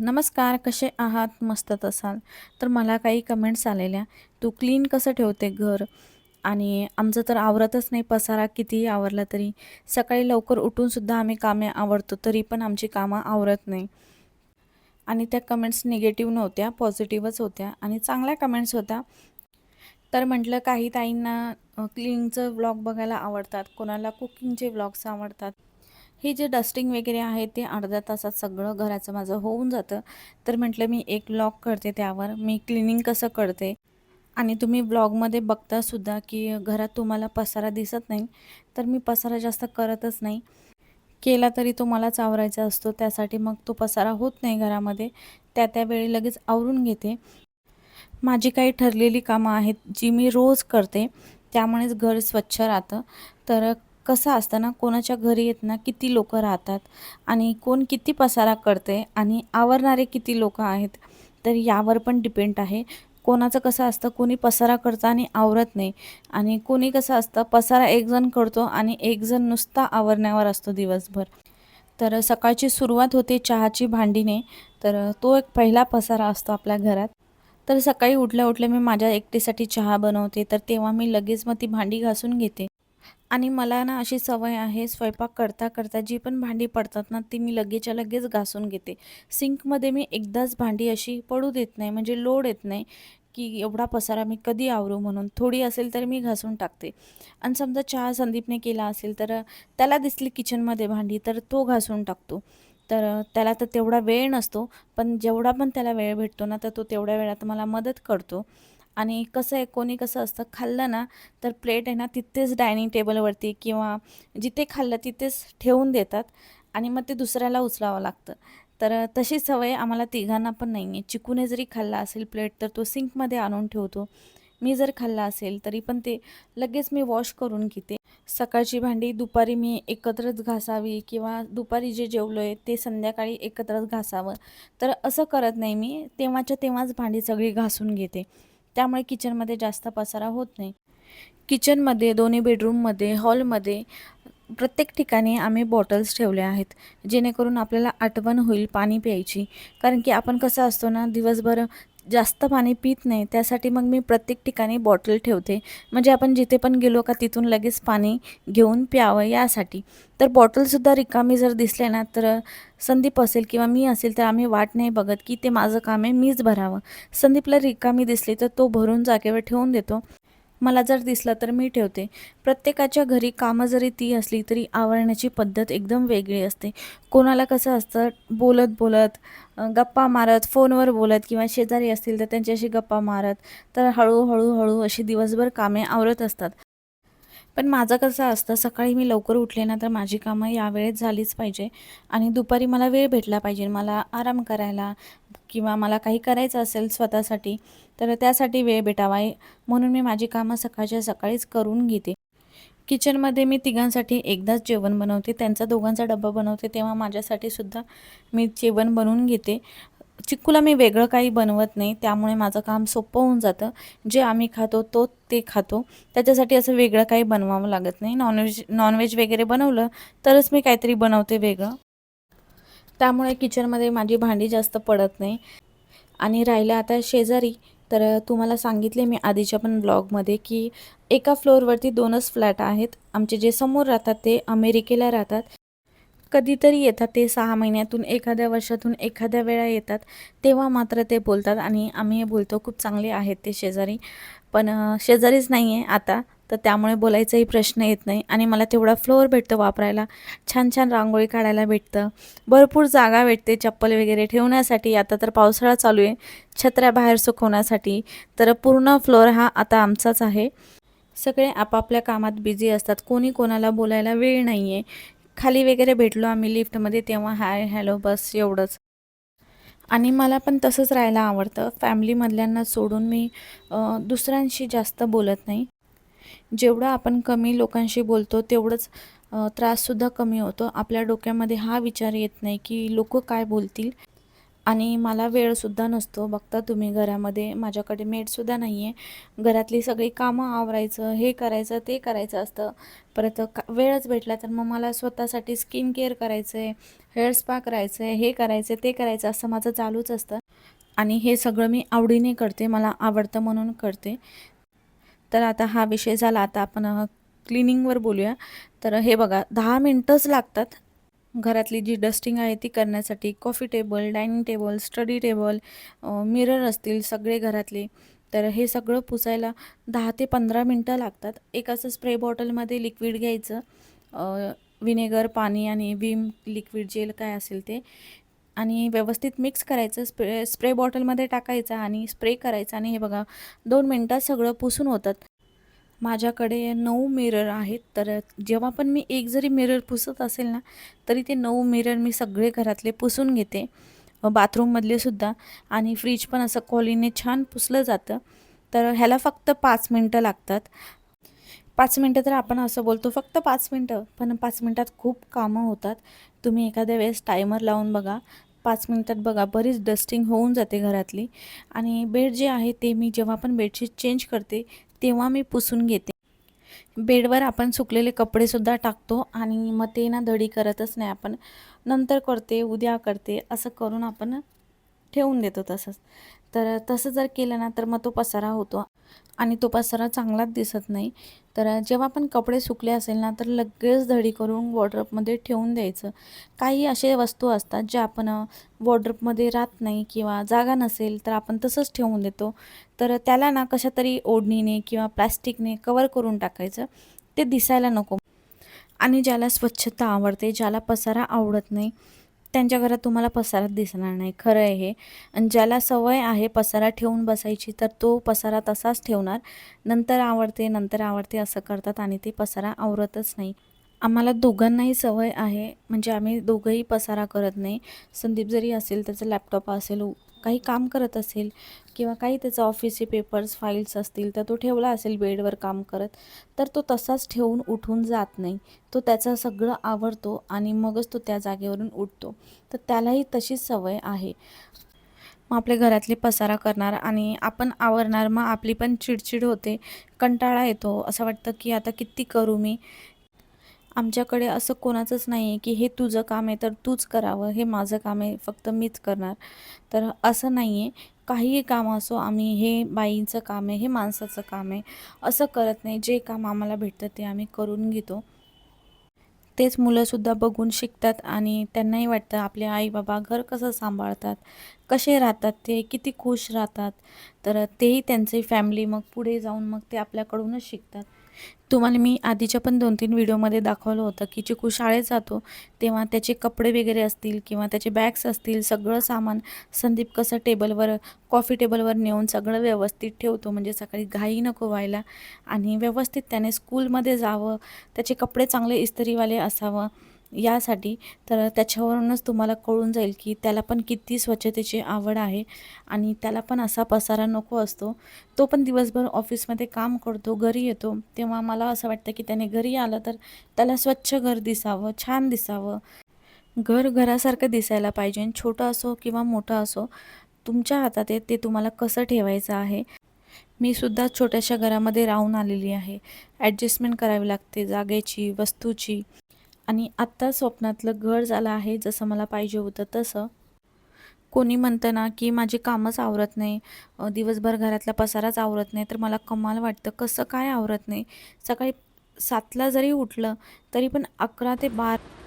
नमस्कार कसे आहात? मस्तच असाल. तर मला काही कमेंट्स आलेल्या. तू क्लीन कसं ठेवते घर? आणि आमचं तर आवरतच नाही. पसारा कितीही आवरला तरी. सकाळी लवकर उठूनसुद्धा आम्ही कामे आवडतो तरी पण आमची कामं आवरत नाही. आणि त्या कमेंट्स निगेटिव्ह नव्हत्या पॉझिटिव्हच होत्या आणि चांगल्या कमेंट्स होत्या. तर म्हटलं काही ताईंना क्लिनिंगचं व्लॉग बघायला आवडतात. कोणाला कुकिंगचे व्लॉग्स आवडतात. हे जे डस्टिंग वगैरे आहे ते अर्ध्या तासात सगळं घराचं माझं होऊन जातं. तर म्हटलं मी एक ब्लॉग करते त्यावर. मी क्लिनिंग कसं करते? आणि तुम्ही ब्लॉगमध्ये बघतासुद्धा की घरात तुम्हाला पसारा दिसत नाही. तर मी पसारा जास्त करतच नाही. केला तरी तो मलाच आवरायचा असतो. त्यासाठी मग तो पसारा होत नाही घरामध्ये. त्या त्यावेळी लगेच आवरून घेते. माझी काही ठरलेली कामं आहेत जी मी रोज करते. त्यामुळेच घर स्वच्छ राहतं. तर कसं असतं ना कोणाच्या घरी येत ना किती लोक राहतात आणि कोण किती पसारा करते आणि आवरणारे किती लोक आहेत तर यावर पण डिपेंड आहे. कोणाचं कसं असतं कोणी पसारा करतं आणि आवरत नाही आणि कोणी कसं असतं पसारा एकजण करतो आणि एकजण नुसता आवरण्यावर असतो दिवसभर. तर सकाळची सुरुवात होते चहाची भांडीने तर तो एक पहिला पसारा असतो आपल्या घरात. तर सकाळी उठल्या उठल्या मी माझ्या एकटीसाठी चहा बनवते तर तेव्हा मी लगेच मग ती भांडी घासून घेते. आणि मला ना अशी सवय आहे स्वयंपाक करता करता जी पण भांडी पडतात ना ती मी लगेचच्या लगेच घासून घेते. सिंकमध्ये मी एकदाच भांडी अशी पडू देत नाही म्हणजे लोड येत नाही की एवढा पसारा मी कधी आवरू म्हणून. थोडी असेल तर मी घासून टाकते. आणि समजा चहा संदीपने केला असेल तर त्याला दिसली किचनमध्ये भांडी तर तो घासून टाकतो. तर त्याला तर तेवढा वेळ नसतो पण जेवढा पण त्याला वेळ भेटतो ना तर तो तेवढ्या वेळात मला मदत करतो. आणि कसं आहे कोणी कसं असतं खाल्लं ना तर प्लेट आहे ना तिथेच डायनिंग टेबलवरती किंवा जिथे खाल्लं तिथेच ठेवून देतात आणि मग ते दुसऱ्याला उचलावं लागतं. तर तशी सवय आम्हाला तिघांना पण नाही आहे चिकूने जरी खाल्ला असेल प्लेट तर तो सिंकमध्ये आणून ठेवतो. मी जर खाल्ला असेल तरी पण ते लगेच मी वॉश करून घेते. सकाळची भांडी दुपारी मी एकत्रच घासावी किंवा दुपारी जे जेवलो आहे ते संध्याकाळी एकत्रच घासावं. तर असं करत नाही मी. तेव्हाच्या तेव्हाच भांडी सगळी घासून घेते. त्यामुळे किचनमध्ये जास्त पसारा होत नाही. किचनमध्ये दोन्ही बेडरूममध्ये हॉलमध्ये प्रत्येक ठिकाणी आम्ही बॉटल्स ठेवल्या आहेत जेणेकरून आपल्याला आठवण होईल पाणी प्यायची. कारण की आपण कसं असतो ना दिवसभर जास्त पाणी पित नाही त्यासाठी मग मी प्रत्येक ठिकाणी बॉटल ठेवते. म्हणजे आपण जिथे पण गेलो का तिथून लगेच पाणी घेऊन प्यावं यासाठी. तर बॉटलसुद्धा रिकामी जर दिसले ना तर संदीप असेल किंवा मी असेल तर आम्ही वाट नाही बघत की ते माझं काम आहे मीच भरावं. संदीपला रिकामी दिसली तर तो भरून जागेवर ठेवून देतो. मला जर दिसलं तर मी ठेवते. प्रत्येकाच्या घरी कामं जरी ती असली तरी आवरण्याची पद्धत एकदम वेगळी असते. कोणाला कसं असतं बोलत बोलत गप्पा मारत फोनवर बोलत किंवा शेजारी असतील तर त्यांच्याशी गप्पा मारत तर हळूहळू हळू अशी दिवसभर कामे आवरत असतात. पण माझं कसं असतं सकाळी मी लवकर उठले ना तर माझी कामं यावेळेत झालीच पाहिजे. आणि दुपारी मला वेळ भेटला पाहिजे. मला आराम करायला किंवा मला काही करायचं असेल स्वतःसाठी तर त्यासाठी वेळ भेटावा. म्हणून मी माझी कामं सकाळच्या सकाळीच करून घेते. किचनमध्ये मी तिघांसाठी एकदाच जेवण बनवते. त्यांचा दोघांचा डब्बा बनवते. तेव्हा माझ्यासाठी सुद्धा मी जेवण बनवून घेते. चिक्कूला मी वेगळं काही बनवत नाही त्यामुळे माझं काम सोपं होऊन जातं. जे आम्ही खातो तो ते खातो. त्याच्यासाठी असं वेगळं काही बनवावं लागत नाही. नॉनव्हेज नॉनव्हेज वगैरे बनवलं तरच मी काहीतरी बनवते वेगळं. त्यामुळे किचनमध्ये माझी भांडी जास्त पडत नाही. आणि राहिलं आता शेजारी. तर तुम्हाला सांगितले मी आधीच्या पण ब्लॉगमध्ये की एका फ्लोअरवरती दोनच फ्लॅट आहेत. आमचे जे समोर राहतात ते अमेरिकेला राहतात. कधीतरी येतात ते सहा महिन्यातून एखाद्या वर्षातून एखाद्या वेळा येतात. तेव्हा मात्र ते बोलतात आणि आम्ही बोलतो खूप चांगले आहेत ते शेजारी. पण शेजारीच नाही आहे आता तर त्यामुळे बोलायचाही प्रश्न येत नाही आणि मला तेवढा फ्लोअर भेटतो वापरायला. छान छान रांगोळी काढायला भेटतं. भरपूर जागा भेटते चप्पल वगैरे ठेवण्यासाठी. आता तर पावसाळा चालू आहे छत्र्या बाहेर सुकवण्यासाठी. तर पूर्ण फ्लोअर हा आता आमचाच आहे. सगळे आपापल्या कामात बिझी असतात. कोणी कोणाला बोलायला वेळ नाही आहे खाली वगैरे भेटलो आम्ही लिफ्टमध्ये तेव्हा हाय हॅलो बस एवढंच. आणि मला पण तसंच राहायला आवडतं. फॅमिलीमधल्यांना सोडून मी दुसऱ्यांशी जास्त बोलत नाही. जेवढं आपण कमी लोकांशी बोलतो तेवढंच त्राससुद्धा कमी होतो. आपल्या डोक्यामध्ये हा विचार येत नाही की लोक काय बोलतील. आणि मला वेळसुद्धा नसतो. बघता तुम्ही घरामध्ये माझ्याकडे मेडसुद्धा नाही आहे घरातली सगळी कामं आवरायचं हे करायचं ते करायचं असतं. परत का वेळच भेटला तर मग मला स्वतःसाठी स्किन केअर करायचं आहे हेअर स्पा करायचं आहे हे करायचं आहे ते करायचं असं माझं चालूच असतं. आणि हे सगळं मी आवडीने करते मला आवडतं म्हणून करते. तर आता हा विषय झाला. आता आपण क्लिनिंगवर बोलूया. तर हे बघा दहा मिनटंच लागतात. घरातली जी डस्टिंग आहे ती करण्यासाठी coffee table dining table study table mirror असतील सगळे घरातले. तर हे सगळं पुसायला दहा ते पंधरा मिनटं लागतात. एक असं स्प्रे बॉटलमध्ये लिक्विड घ्यायचं. विनेगर पाणी आणि विम लिक्विड जेल काय असेल ते. आणि व्यवस्थित मिक्स करायचं स्प्रे स्प्रे बॉटलमध्ये टाकायचं आणि स्प्रे करायचा आणि हे बघा दोन मिनटात सगळं पुसून होतात. माझ्याकडे नऊ मिरर आहेत. तर जेव्हा पण मी एक जरी मिरर पुसत असेल ना तरी ते नऊ मिरर मी सगळे घरातले पुसून घेते. बाथरूममधले सुद्धा. आणि फ्रीज पण असं कॉलीने छान पुसलं जातं. तर ह्याला फक्त पाच मिनटं लागतात. पाच मिनटं तर आपण असं बोलतो फक्त पाच मिनटं. पण पाच मिनटात खूप कामं होतात. तुम्ही एखाद्या वेळेस टायमर लावून बघा. पाच मिनटात बघा बरीच डस्टिंग होऊन जाते घरातली. आणि बेड जे आहे ते मी जेव्हा पण बेडशीट चेंज करते तेव्हा मी पुसून घेते. बेडवर आपण सुकलेले कपडेसुद्धा टाकतो आणि मग ते ना दडी करतच नाही आपण. नंतर करते उद्या करते असं करून आपण ठेवून देतो तसंच. तर तसं जर केलं ना तर मग तो पसारा होतो. आणि तो पसारा चांगलाच दिसत नाही. तर जेव्हा पण कपडे सुकले असेल ना तर लगेच धडी करून वॉर्ड्रपमध्ये ठेवून द्यायचं. काही असे वस्तू असतात ज्या आपण वॉर्ड्रपमध्ये राहत नाही किंवा जागा नसेल तर आपण तसंच ठेवून देतो. तर त्याला ना कशा तरी ओढणीने किंवा प्लॅस्टिकने कवर करून टाकायचं. ते दिसायला नको. आणि ज्याला स्वच्छता आवडते ज्याला पसारा आवडत नाही त्यांच्या घरात तुम्हाला पसारा दिसणार नाही. खरं आहे हे. आणि ज्याला सवय आहे पसारा ठेवून बसायची तर तो पसारा तसाच ठेवणार. नंतर आवडते नंतर आवडते असं करतात आणि ते पसारा आवरतच नाही. आम्हाला दोघांनाही सवय आहे. म्हणजे आम्ही दोघंही पसारा करत नाही. संदीप जरी असेल त्याचा लॅपटॉप असेल काही काम करत असेल किंवा काही त्याचं ऑफिसचे पेपर्स फाईल्स असतील तर तो ठेवला असेल बेडवर काम करत तर तो तसाच ठेवून उठून जात नाही. तो त्याचं सगळं आवडतो आणि मगच तो त्या जागेवरून उठतो. तर त्यालाही तशीच सवय आहे. मग आपल्या घरातले पसारा करणार आणि आपण आवरणार मग आपली पण चिडचिड होते कंटाळा येतो. असं वाटतं की आता किती करू मी? आमच्याकडे असं कोणाचंच नाही आहे की हे तुझं काम आहे तर तूच करावं हे माझं काम आहे फक्त मीच करणार. तर असं नाही आहे. काहीही काम असो आम्ही हे बाईंचं काम आहे हे माणसाचं काम आहे असं करत नाही. जे काम आम्हाला भेटतं ते आम्ही करून घेतो. तेच मुलंसुद्धा बघून शिकतात आणि त्यांनाही वाटतं आपले आई बाबा घर कसं सांभाळतात. कसे राहतात ते किती खुश राहतात तर तेही त्यांची फॅमिली मग पुढे जाऊन मग ते आपल्याकडूनच शिकतात. तुम्हाला मी आधीच्या पण दोन तीन व्हिडिओमध्ये दाखवलं होतं की चिकू शाळेत जातो तेव्हा त्याचे कपडे वगैरे असतील किंवा त्याचे बॅग्स असतील सगळं सामान संदीप कसं टेबलवर कॉफी टेबलवर नेऊन सगळं व्यवस्थित ठेवतो म्हणजे सकाळी घाई नको व्हायला. आणि व्यवस्थित त्याने स्कूलमध्ये जावं त्याचे कपडे चांगले इस्त्रीवाले असावं. यासाठी. तर त्याच्यावरूनच तुम्हाला कळून जाईल की त्याला पण किती स्वच्छतेची आवड आहे आणि त्याला पण असा पसारा नको असतो. तो पण दिवसभर ऑफिसमध्ये काम करतो घरी येतो. तेव्हा मला असं वाटतं की त्याने घरी आलं तर त्याला स्वच्छ घर दिसावं छान दिसावं. घर घरासारखं दिसायला पाहिजे. छोटं असो किंवा मोठं असो तुमच्या हातात आहे ते तुम्हाला कसं ठेवायचं आहे? मी सुद्धा छोट्याशा घरामध्ये राहून आलेली आहे. ॲडजस्टमेंट करावी लागते जागेची वस्तूची. आणि आत्ता स्वप्नातलं घर झालं आहे जसं मला पाहिजे होतं तसं. कोणी म्हणतं ना की माझी कामच आवरत नाही. दिवसभर घरातला पसाराच आवरत नाही. तर मला कमाल वाटतं. कसं काय आवरत नाही? सकाळी सातला जरी उठलं तरी पण अकरा ते बारा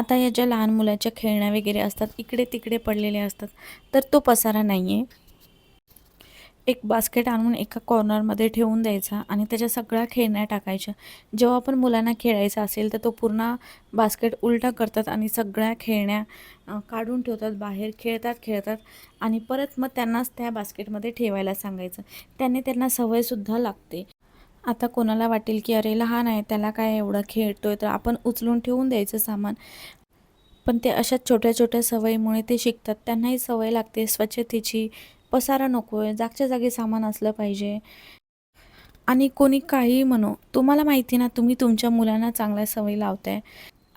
आता या ज्या लहान मुलाच्या खेळण्या वगैरे असतात इकडे तिकडे पडलेले असतात तर तो पसारा नाही आहे एक बास्केट आणून एका कॉर्नरमध्ये ठेवून द्यायचा आणि त्याच्या सगळ्या खेळण्या टाकायच्या. जेव्हा पण मुलांना खेळायचं असेल तर तो पूर्ण बास्केट उलटा करतात आणि सगळ्या खेळण्या काढून ठेवतात बाहेर खेळतात खेळतात आणि परत मग त्यांनाच त्या बास्केटमध्ये ठेवायला सांगायचं. त्याने त्यांना सवयसुद्धा लागते. आता कोणाला वाटेल की अरे लहान आहे त्याला काय एवढं खेळतोय? तर आपण उचलून ठेवून द्यायचं सामान. पण ते अशा छोट्या छोट्या सवयीमुळे ते शिकतात. त्यांनाही सवय लागते. स्वच्छतेची पसारा नको आहे जागच्या जागी सामान असलं पाहिजे. आणि कोणी काहीही म्हणो तुम्हाला माहिती ना तुम्ही तुमच्या मुलांना चांगल्या सवयी लावताय.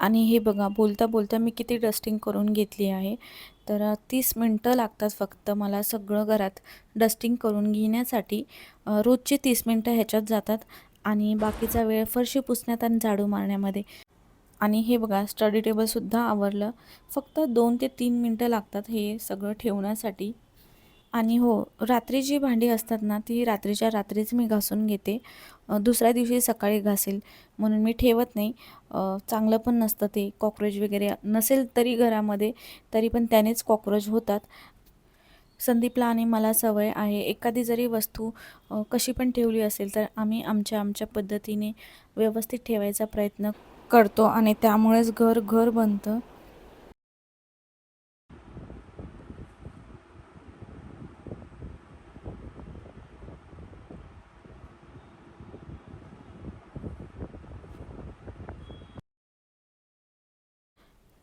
आणि हे बघा बोलता बोलता मी किती डस्टिंग करून घेतली आहे. तर तीस मिनटं लागतात फक्त मला सगळं घरात डस्टिंग करून घेण्यासाठी. रोजचे तीस मिनटं ह्याच्यात जातात आणि बाकीचा वेळ फरशी पुसण्यात आणि झाडू मारण्यामध्ये. आणि हे बघा स्टडी टेबलसुद्धा आवरलं. फक्त दोन ते तीन मिनटं लागतात हे सगळं ठेवण्यासाठी. आणि हो रात्री जी भांडी असतात ना ती रात्रीच्या रात्रीच मी घासून घेते. दुसऱ्या दिवशी सकाळी घासेल म्हणून मी ठेवत नाही. चांगलं पण नसतं ते कॉक्रोच वगैरे नसेल तरी घरामध्ये तरी पण त्यानेच कॉक्रोच होतात. संदीपला आणि मला सवय आहे एखादी जरी वस्तू कशी पण ठेवली असेल तर आम्ही आमच्या आमच्या पद्धतीने व्यवस्थित ठेवायचा प्रयत्न करतो आणि त्यामुळेच घर घर बनतं.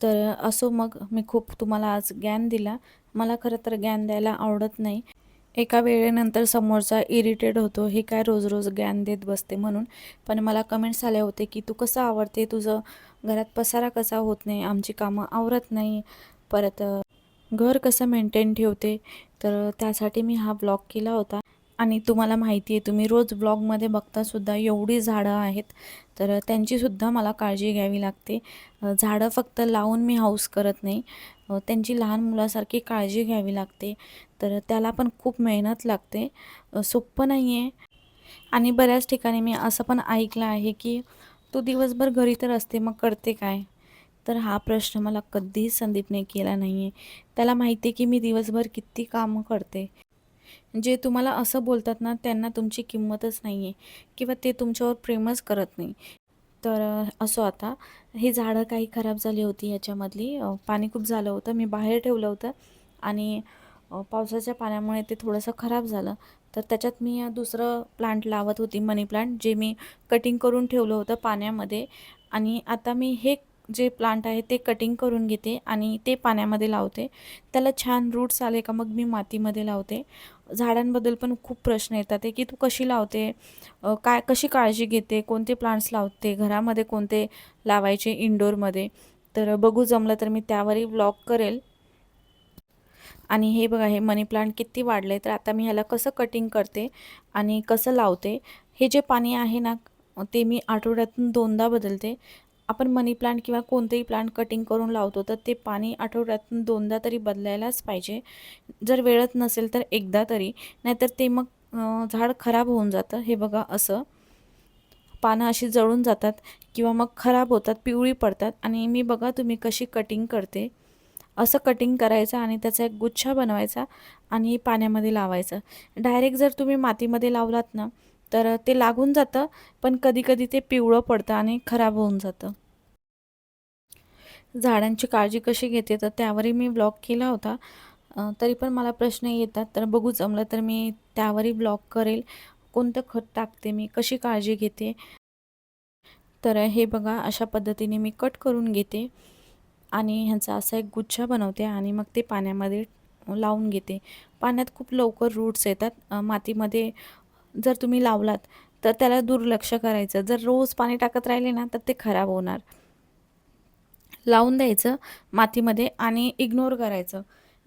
तर असो मग मी खूप तुम्हाला आज ज्ञान दिला. मला खरं तर ज्ञान द्यायला आवडत नाही. एका वेळेनंतर समोरचा इरिटेट होतो हे काय रोज रोज ज्ञान देत बसते? म्हणून. पण मला कमेंट्स आले होते की तू कसं आवडते? तुझं घरात पसारा कसा होत नाही? आमची कामं आवरत नाही. परत घर कसं मेंटेन ठेवते? तर त्यासाठी मी हा ब्लॉग केला होता. आणि तुम्हाला माहिती आहे तुम्ही रोज ब्लॉगमध्ये बघतासुद्धा एवढी झाडं आहेत तर त्यांचीसुद्धा मला काळजी घ्यावी लागते. झाडं फक्त लावून मी हाऊस करत नाही त्यांची लहान मुलासारखी काळजी घ्यावी लागते तर त्याला पण खूप मेहनत लागते. सोपं नाही आहे आणि बऱ्याच ठिकाणी मी असं पण ऐकलं आहे की तू दिवसभर घरी तर असते मग करते काय? तर हा प्रश्न मला कधीच संदीपने केला नाही आहे त्याला माहिती आहे की मी दिवसभर किती कामं करते. जे तुम्हाला असं बोलतात ना त्यांना तुमची किंमतच नाही आहे किंवा ते तुमच्यावर प्रेमच करत नाही. तर असो आता. हे झाडं काही खराब झाली होती याच्यामधली. पाणी खूप झालं होतं. मी बाहेर ठेवलं होतं आणि पावसाच्या पाण्यामुळे ते थोडंसं खराब झालं. तर त्याच्यात मी दुसरं प्लांट लावत होती मनी प्लांट जे मी कटिंग करून ठेवलं होतं पाण्यामध्ये. आणि आता मी हे जे प्लांट आहे ते कटिंग करून घेते आणि ते पाण्यामध्ये लावते. त्याला छान रूट्स आले का मग मी मातीमध्ये लावते. झाडांबद्दल पण खूप प्रश्न येतात आहे की तू कशी लावते? काय कशी काळजी घेते? कोणते प्लांट्स लावते? घरामध्ये कोणते लावायचे इनडोअरमध्ये तर बघू जमलं तर मी त्यावरही ब्लॉग करेल. आणि हे बघा हे मनी प्लांट किती वाढले तर आता मी ह्याला कसं कटिंग करते आणि कसं लावते? हे जे पाणी आहे ना ते मी आठवड्यातून दोनदा बदलते. आपण मनी प्लांट किंवा कोणतेही प्लांट कटिंग करून लावतो तर ते पाणी आठवड्यातून दोनदा तरी बदलायलाच पाहिजे. जर वेळच नसेल तर एकदा तरी नाहीतर ते मग झाड खराब होऊन जातं. हे बघा असं. पानं अशी जळून जातात किंवा मग खराब होतात पिवळी पडतात. आणि मी बघा तुम्ही कशी कटिंग करते. असं कटिंग करायचं आणि त्याचा एक गुच्छा बनवायचा आणि पाण्यामध्ये लावायचं. डायरेक्ट जर तुम्ही मातीमध्ये लावलात ना तर ते लागून जातं पण कधीकधी ते पिवळं पडतं आणि खराब होऊन जातं. झाडांची काळजी कशी घेते तर त्यावरही मी ब्लॉग केला होता. तरी पण मला प्रश्न येतात तर बघू जमलं तर मी त्यावरही ब्लॉग करेल. कोणतं खत टाकते मी कशी काळजी घेते? तर हे बघा अशा पद्धतीने मी कट करून घेते. आणि ह्यांचा असा एक गुच्छा बनवते आणि मग ते पाण्यामध्ये लावून घेते. पाण्यात खूप लवकर रूट्स येतात. मातीमध्ये जर तुम्ही लावलात तर त्याला दुर्लक्ष करायचं. जर रोज पाणी टाकत राहिले ना तर ते खराब होणार. लावून द्यायचं मातीमध्ये आणि इग्नोर करायचं.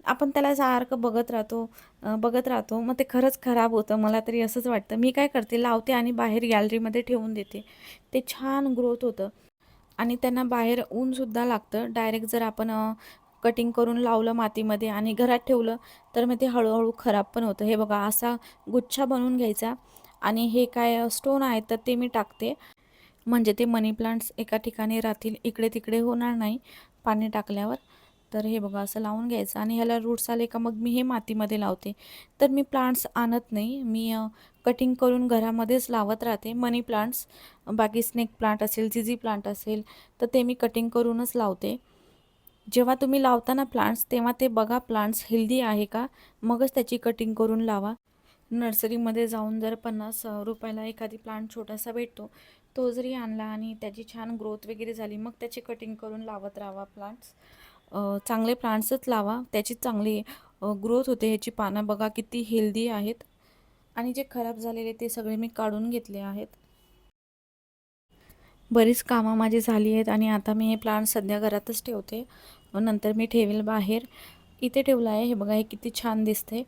आपण त्याला सारखं बघत राहतो बघत राहतो. मग ते खरंच खराब होतं. मला तरी असंच वाटतं. मी काय करते लावते आणि बाहेर गॅलरीमध्ये ठेवून देते. ते छान ग्रोथ होतं. आणि त्यांना बाहेर ऊनसुद्धा लागतं. डायरेक्ट जर आपण कटिंग करून लावलं मातीमध्ये आणि घरात ठेवलं तर मग ते हळूहळू खराब पण होतं. हे बघा असा गुच्छा बनवून घ्यायचा. आणि हे काय स्टोन आहेत तर ते मी टाकते. म्हणजे ते मनी प्लांट्स एका ठिकाणी राहतील इकडे तिकडे होणार नाही पाणी टाकल्यावर. तर हे बघा असं लावून घ्यायचं. आणि ह्याला रूट्स आले का मग मी हे मातीमध्ये लावते. तर मी प्लांट्स आणत नाही. मी कटिंग करून घरामध्येच लावत राहते. मनी प्लांट्स बाकी स्नेक प्लांट असेल झिझी प्लांट असेल तर ते मी कटिंग करूनच लावते. जेव्हा तुम्ही लावताना प्लांट्स तेव्हा ते बघा प्लांट्स हेल्दी आहे का? मगच त्याची कटिंग करून लावा. नर्सरीमध्ये जाऊन जर पन्नास रुपयाला एखादी प्लांट छोटासा भेटतो तो जरी आणला आणि त्याची छान ग्रोथ वगैरे झाली मग त्याची कटिंग करून लावत राहावा प्लांट्स चांगले प्लांट्सच लावा. त्याची चांगली ग्रोथ होते. ह्याची पानं बघा किती हेल्दी आहेत. आणि जे खराब झालेले ते सगळे मी काढून घेतले आहेत. बरीच कामं माझी झाली आहेत आणि आता मी हे प्लांट सध्या घरातच ठेवते. नंतर मी ठेवेल बाहेर. इथे ठेवलं आहे. हे बघा हे किती छान दिसते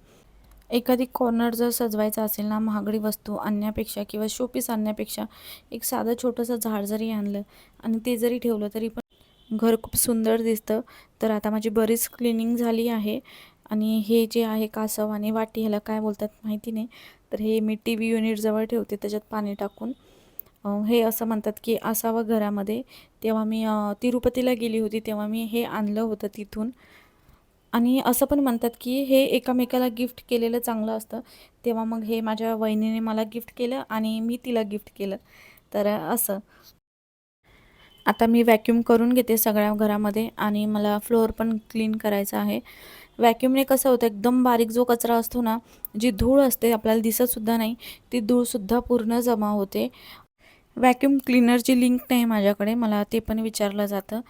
एखादी कॉर्नर जर सजवायचा असेल ना महागडी वस्तू आणण्यापेक्षा किंवा शोपीस आणण्यापेक्षा एक साधं छोटंसं झाड जरी आणलं आणि ते जरी ठेवलं तरी पण घर खूप सुंदर दिसतं. तर आता माझी बरीच क्लिनिंग झाली आहे आणि हे जे आहे कासव आणि वाटी ह्याला काय बोलतात माहिती नाही. तर हे मी टी व्ही युनिटजवळ ठेवते त्याच्यात पाणी टाकून. हे असं म्हणतात की असावं घरामध्ये. तेव्हा मी तिरुपतीला गेली होती तेव्हा मी हे आणलं होतं तिथून. आणि असं पण म्हणतात की हे एकामेकाला गिफ्ट केलेलं चांगलं असतं. तेव्हा मग हे माझ्या वहिनीने मला गिफ्ट केलं आणि मी तिला गिफ्ट केलं. तर असं. आता मी वॅक्यूम करून घेते सगळ्या घरामध्ये आणि मला फ्लोअर पण क्लीन करायचं आहे. वॅक्यूमने कसं होतं एकदम बारीक जो कचरा असतो ना जी धूळ असते आपल्याला दिसतसुद्धा नाही ती धूळसुद्धा पूर्ण जमा होते. वॅक्यूम क्लीनरची लिंक नाही माझ्याकडे मला ते पण विचारलं जातं.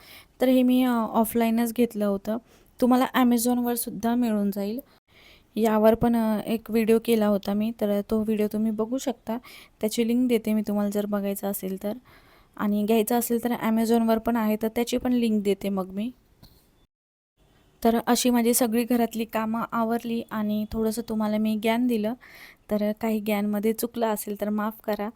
तर हे मी ऑफलाईनच घेतलं होतं. तुम्हाला ॲमेझॉनवर सुद्धा मिळून जाईल. यावर पण एक व्हिडिओ केला होता मी तर तो व्हिडिओ तुम्ही बघू शकता. त्याची लिंक देते मी तुम्हाला जर बघायचं असेल तर. आणि घ्यायचं असेल तर ॲमेझॉनवर पण आहे तर त्याची पण लिंक देते मग मी. तर अशी माझी सगळी घरातली कामं आवरली आणि थोडंसं तुम्हाला मी ज्ञान दिलं. तर काही ज्ञानमध्ये चुकलं असेल तर माफ करा.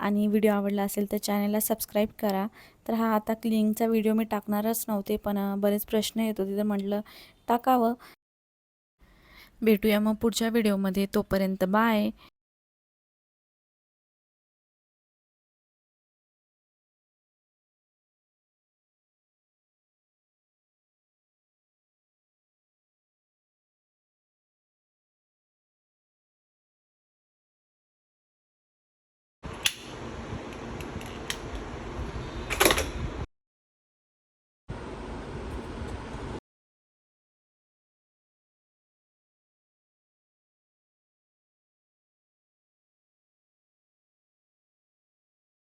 आणि व्हिडिओ आवडला असेल तर चॅनलला सबस्क्राईब करा. तर हा आता क्लिनिंगचा व्हिडिओ मी टाकणारच नव्हते पण बरेच प्रश्न येत होते. तर म्हटलं टाकावं. भेटूया मग पुढच्या व्हिडिओमध्ये. तोपर्यंत बाय.